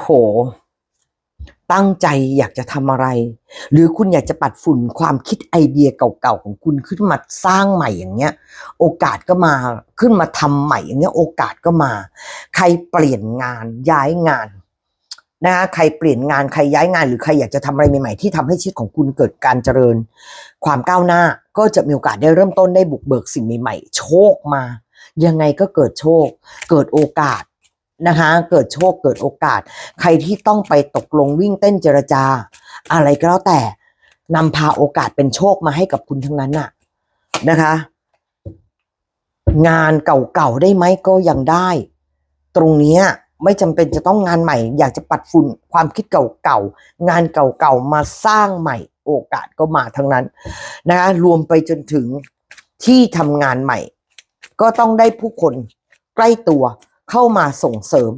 โห ตั้งใจอยากจะทำอะไร หรือคุณอยากจะปัดฝุ่นความคิดไอเดียเก่าๆของคุณขึ้นมาสร้างใหม่อย่างเงี้ย โอกาสก็มาขึ้นมาทำใหม่อย่างเงี้ย โอกาสก็มา ใครเปลี่ยนงานย้ายงานนะคะใครเปลี่ยนงานใครย้ายงาน หรือใครอยากจะทำอะไรใหม่ๆที่ทำให้ชีวิตของคุณเกิดการเจริญ ความก้าวหน้าก็จะมีโอกาสได้เริ่มต้นได้บุกเบิกสิ่งใหม่ๆ โชคมา ยังไงก็เกิดโชค เกิดโอกาส นะคะ เกิดโชคเกิดโอกาส ใครที่ต้องไปตกลงวิ่งเต้นเจรจา อะไรก็แล้วแต่นำพาโอกาสเป็นโชคมาให้กับคุณทั้งนั้นน่ะนะคะ งานเก่าๆได้ไหมก็ยังได้ ตรงนี้ไม่จำเป็นจะต้องงานใหม่ อยากจะปัดฝุ่นความคิดเก่าๆงานเก่าๆมาสร้างใหม่ โอกาสก็มาทั้งนั้นนะคะรวมไปจนถึงที่ทำงานใหม่ ก็ต้องได้ผู้คนใกล้ตัว เข้ามาส่งเสริม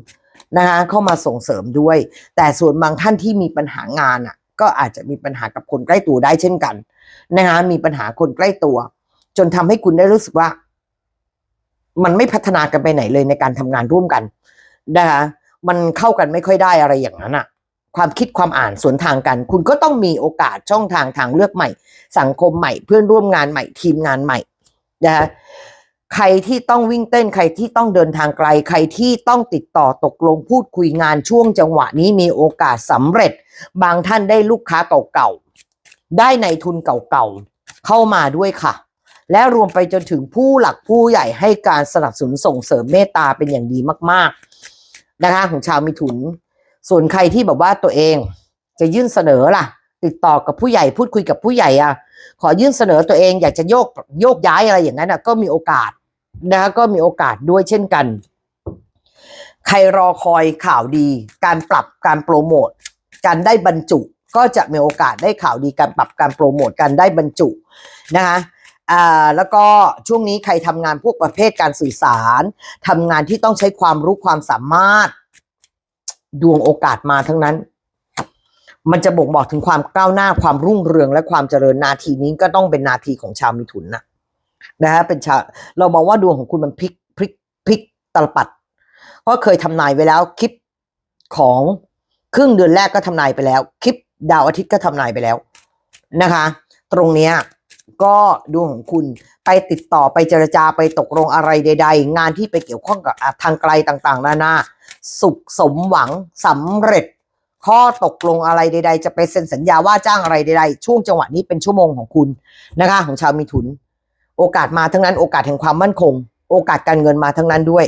นะคะเข้ามาส่งเสริมด้วย แต่ส่วนบางท่านที่มีปัญหางานอะก็อาจจะมีปัญหากับคนใกล้ตัวได้เช่นกันนะคะมีปัญหาคนใกล้ตัว จนทำให้คุณได้รู้สึกว่า มันไม่พัฒนากันไปไหนเลยในการทำงานร่วมกันนะคะมันเข้ากันไม่ค่อยได้อะไรอย่างนั้นอะความคิดความอ่านสวนทางกัน คุณก็ต้องมีโอกาสช่องทางทางเลือกใหม่ สังคมใหม่เพื่อนร่วมงานใหม่ทีมงานใหม่นะคะ ใครที่ต้องวิ่งเต้นใครที่ต้องเดินทางไกล ใครที่ต้องติดต่อตกลงพูดคุยงานช่วงจังหวะนี้มีโอกาสสำเร็จ บางท่านได้ลูกค้าเก่าๆ ได้ในทุนเก่าๆ เข้ามาด้วยค่ะ และรวมไปจนถึงผู้หลักผู้ใหญ่ให้การสนับสนุนส่งเสริมเมตตาเป็นอย่างดีมากๆนะคะของชาวมิถุน ส่วนใครที่แบบว่าตัวเองจะยื่นเสนอล่ะ ติดต่อกับผู้ใหญ่พูดคุยกับผู้ใหญ่อะขอยื่นเสนอตัวเองอยากจะโยกโยกย้ายอะไรอย่างนั้นอะก็มีโอกาส นะคะก็มีโอกาสด้วยเช่นกัน ใครรอคอยข่าวดี การปรับการโปรโมทการได้บรรจุก็จะมีโอกาสได้ข่าวดีการปรับการโปรโมทการได้บรรจุนะคะอ่าแล้วก็ช่วงนี้ใครทำงานพวกประเภทการสื่อสารทำงานที่ต้องใช้ความรู้ความสามารถ ดวงโอกาสมาทั้งนั้น มันจะบ่งบอกถึงความก้าวหน้าความรุ่งเรืองและความเจริญนาทีนี้ก็ต้องเป็นนาทีของชาวมิถุนนะ นะฮะเป็นชาวเรามองว่าดวงของคุณมันพลิกพลิกพลิกตลปัดเพราะเคยทำนายไว้แล้วคลิปของครึ่งเดือนแรกก็ทำนายไปแล้ว คลิปดาวอาทิตย์ก็ทำนายไปแล้วนะคะ ตรงเนี้ยก็ดวงของคุณไปติดต่อไปเจรจาไปตกลงอะไรใด ๆ งานที่ไปเกี่ยวข้องกับทางไกลต่างๆ นานาสุขสมหวังสำเร็จ ข้อตกลงอะไรใด ๆ จะไปเซ็นสัญญาว่าจ้างอะไรใด ๆ ช่วงจังหวะนี้เป็นชั่วโมงของคุณนะคะ ของชาวมีถุน โอกาสมาทั้งนั้นโอกาสแห่งความมั่นคง โอกาสการเงินมาทั้งนั้นด้วย